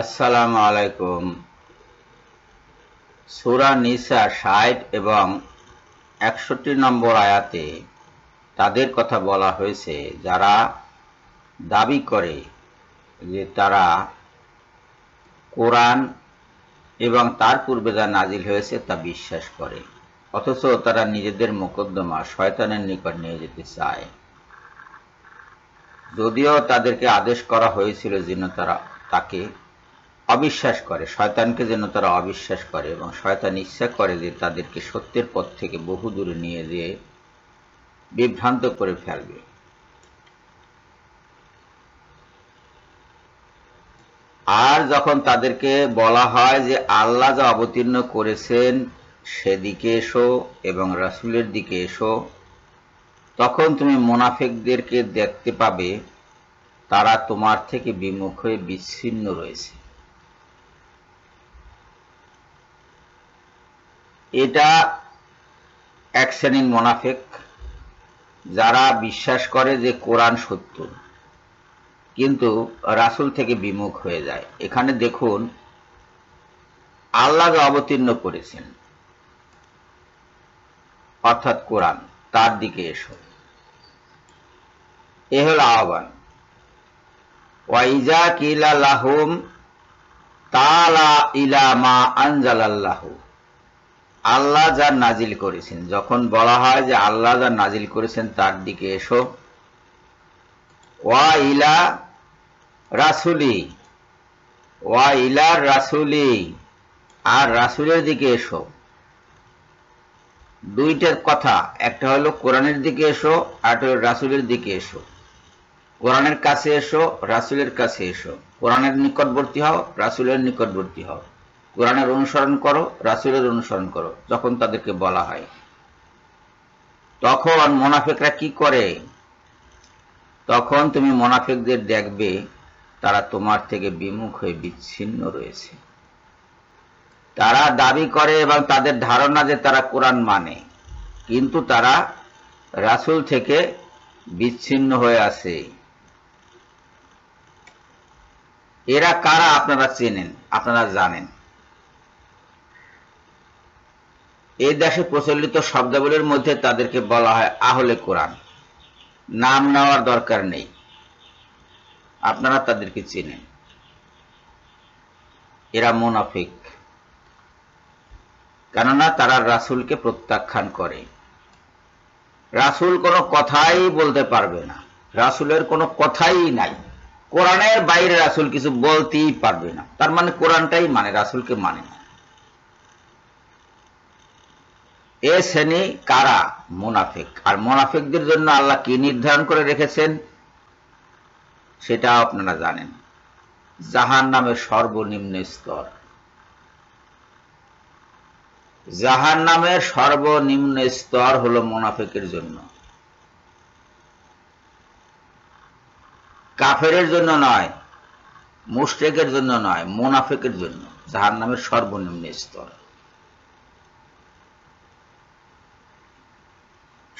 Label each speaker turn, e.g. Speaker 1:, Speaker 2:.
Speaker 1: আসসালামু আলাইকুম সূরা নিসা ষাট এবং একষট্টি নম্বর আয়াতে তাদের কথা বলা হয়েছে, যারা দাবি করে যে তারা কোরআন এবং তার পূর্বে যা নাজিল হয়েছে তা বিশ্বাস করে, অথচ তারা নিজেদের মোকদ্দমা শয়তানের নিকট নিয়ে যেতে চায়। যদিও তাদেরকে আদেশ করা হয়েছিল যেন তারা তাকে অবিশ্বাস করে, শয়তানকে যেন তারা অবিশ্বাস করে এবং শয়তান ইচ্ছা করে যে তাদেরকে সত্যের পথ থেকে বহু দূরে নিয়ে যেয়ে বিভ্রান্ত করে ফেলবে। আর যখন তাদেরকে বলা হয় যে আল্লাহ যা অবতীর্ণ করেছেন, সেদিকে এসো এবং রাসুলের দিকে এসো, তখন তুমি মোনাফেকদেরকে দেখতে পাবে, তারা তোমার থেকে বিমুখ হয়ে বিচ্ছিন্ন রয়েছে। এটা এক শ্রেণির মোনাফেক যারা বিশ্বাস করে যে কোরআন সত্য, কিন্তু রাসুল থেকে বিমুখ হয়ে যায়। এখানে দেখুন আল্লাহ অবতীর্ণ করেছেন, অর্থাৎ কোরআন। তার দিকে এসো। এ হল আহ্বান। ওয়াইজা কিলা লাহুম তালা ইলা মা আনজালাল্লাহু। আল্লাহ যা নাজিল করেছেন, যখন বলা হয় যে আল্লাহ যা নাজিল করেছেন তার দিকে এসো। ওয়া ইলা রাসুলি, ওয়া ইলার রাসুলি, আর রাসুলের দিকে এসো। দুইটার কথা, একটা হলো কোরআনের দিকে এসো, আর হলো রাসুলের দিকে এসো। কোরআনের কাছে এসো, রাসুলের কাছে এসো। কোরআনের নিকটবর্তী হও, রাসুলের নিকটবর্তী হও। কোরআনের অনুসরণ করো, রাসুলের অনুসরণ করো, যখন তাদেরকে বলা হয়। তখন মোনাফেকরা কি করে? তখন তুমি মোনাফেকদের দেখবে, তারা তোমার থেকে বিমুখ হয়ে বিচ্ছিন্ন রয়েছে। তারা দাবি করে এবং তাদের ধারণা যে তারা কোরআন মানে কিন্তু তারা রাসুল থেকে বিচ্ছিন্ন হয়ে আছে। এরা কারা আপনারা চেনেন, আপনারা জানেন। এই দেশে প্রচলিত শব্দাবলীর মধ্যে তাদেরকে বলা হয় আহলে কোরআন। নাম নেওয়ার দরকার নেই। আপনারা তাদেরকে চেনেন। এরা মোনাফিক। কেননা তারা রাসুলকে প্রত্যাখ্যান করে। রাসুল কোনো কথাই বলতে পারবে না। রাসুলের কোনো কথাই নাই। কোরআনের বাইরে রাসুল কিছু বলতেই পারবে না। তার মানে কোরআনটাই মানে রাসুলকে মানে না। এ শ্রেণি কারা? মোনাফেক। আর মোনাফেকদের জন্য আল্লাহ কি নির্ধারণ করে রেখেছেন? সেটা আপনারা জানেন। জাহান নামের সর্বনিম্ন স্তর। জাহান নামের সর্বনিম্ন স্তর হলো মোনাফেকের জন্য। কাফেরের জন্য নয়, মুশরেকের জন্য নয়, মোনাফেকের জন্য। জাহান নামের সর্বনিম্ন স্তর।